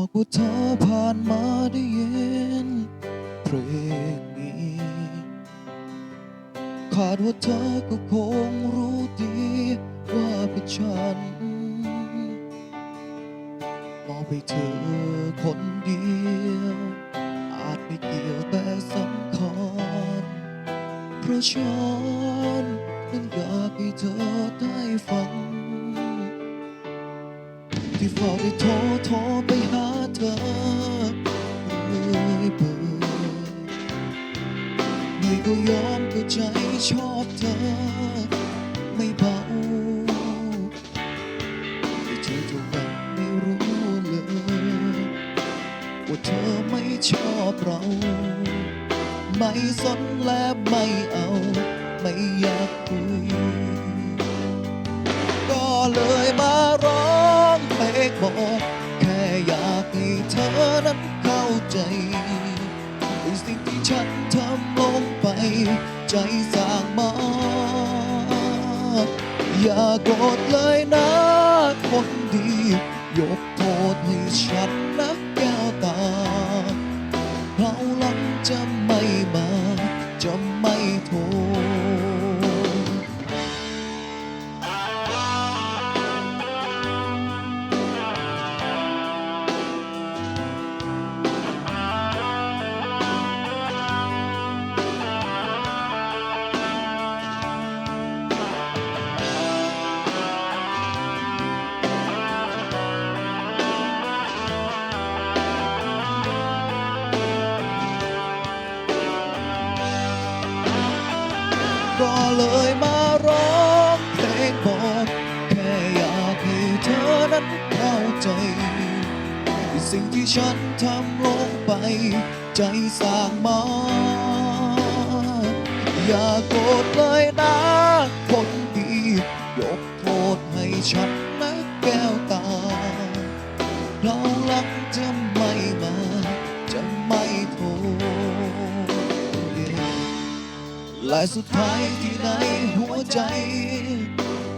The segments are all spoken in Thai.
ากว่าเธอผ่านมาได้ยินเพลงนี้คาดว่าเธอก็คงรู้ดีว่าเป็นฉันมองไปเธอคนเดียว อาจไม่เกี่ยวแต่สำคัญเพราะฉันนั้นอยากให้เธอได้ฟัง ที่เฝ้าได้โทรโทรไปหาเธอเรื่อยเปื่อยนี่ก็ยอมก็ใจชอบเธอ ไม่เบาแต่เธอจะยังไม่รู้เลย ว่าเธอไม่ชอบเรา ไม่สนและไม่เอา ไม่อยากคุย ก็เลยมาร้องเพ ลงบอกแค่อยากให้เธอนั้นเข้าใจในสิ่งที่ฉันทำลงไป ใจสร้างมาอย่าโกรธเลยนะคนดี ยกโทษให้ฉันนะแก้วตาเราลังจะ สิ่งที่ฉันทำลงไป ใจสร้างมา อย่าโกรธเลยนะคนดี ยกโทษให้ฉันนะแก้วตา เราหลังจะไม่มา จะไม่โทษและสุดท้ายที่ในหัวใจ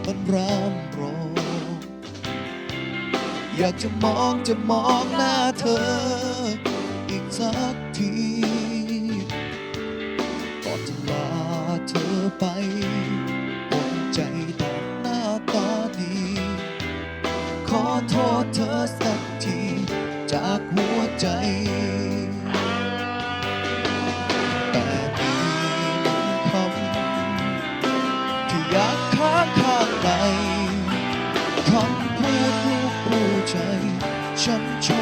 มันรำร้อง อยากจะมองจะมองหน้าเธอ อีกสักทีก่อนจะลาเธอไปคงใจแต่หน้าตาดี ขอโทษเธอสักที จากหัวใจ ผู้ใจฉั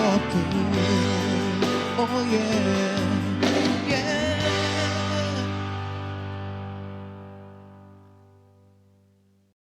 น